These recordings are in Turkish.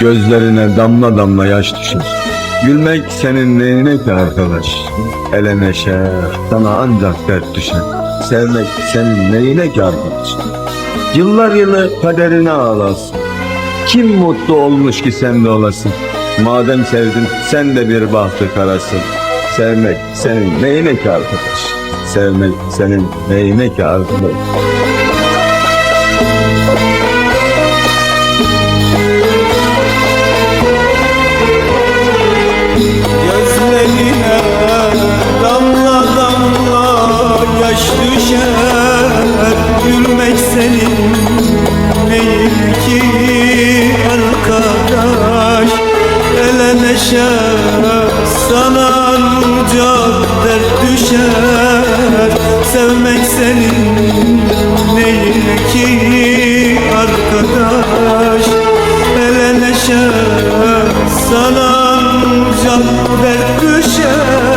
Gözlerine damla damla yaş düşer Gülmek senin neyine ki arkadaş? Ele neşe sana ancak dert düşer. Sevmek senin neyine ki arkadaş? Yıllar yılı kaderine ağlasın. Kim mutlu olmuş ki sen de olasın? Madem sevdin sen de bir bahtı karasın. Sevmek senin neyine ki arkadaş? Sevmek senin neyine ki arkadaş Gülmek senin neyin ki arkadaş. Ele neşe sana ancak dert düşer. Sevmek senin neyin ki arkadaş. Ele neşe sana ancak dert düşer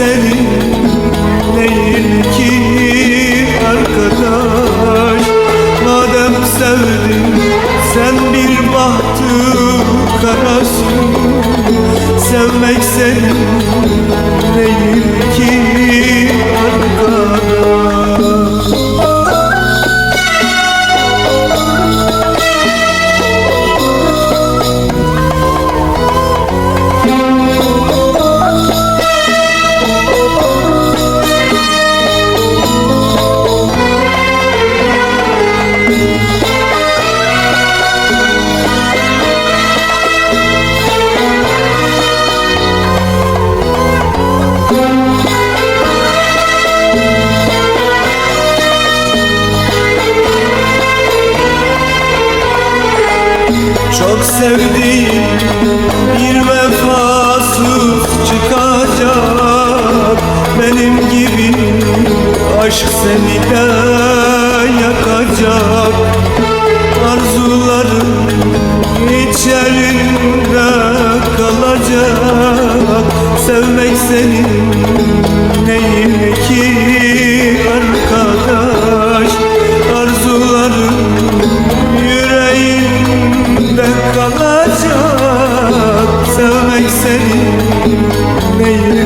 senin neyin ki arkadaş. Madem sevdin sen bir bahtı Sevmek senin sevdiğim bir vefasız çıkacak. Benim gibi aşk seni de yakacak. Arzularım içerinde kalacak. Sevmek senin Sevmek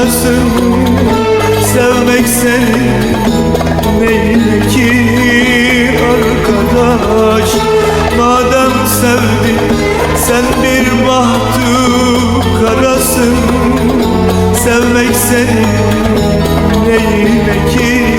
karasın Sevmek senin neyin ki arkadaş. Madem sevdin sen bir bahtı karasın. Sevmek senin neyin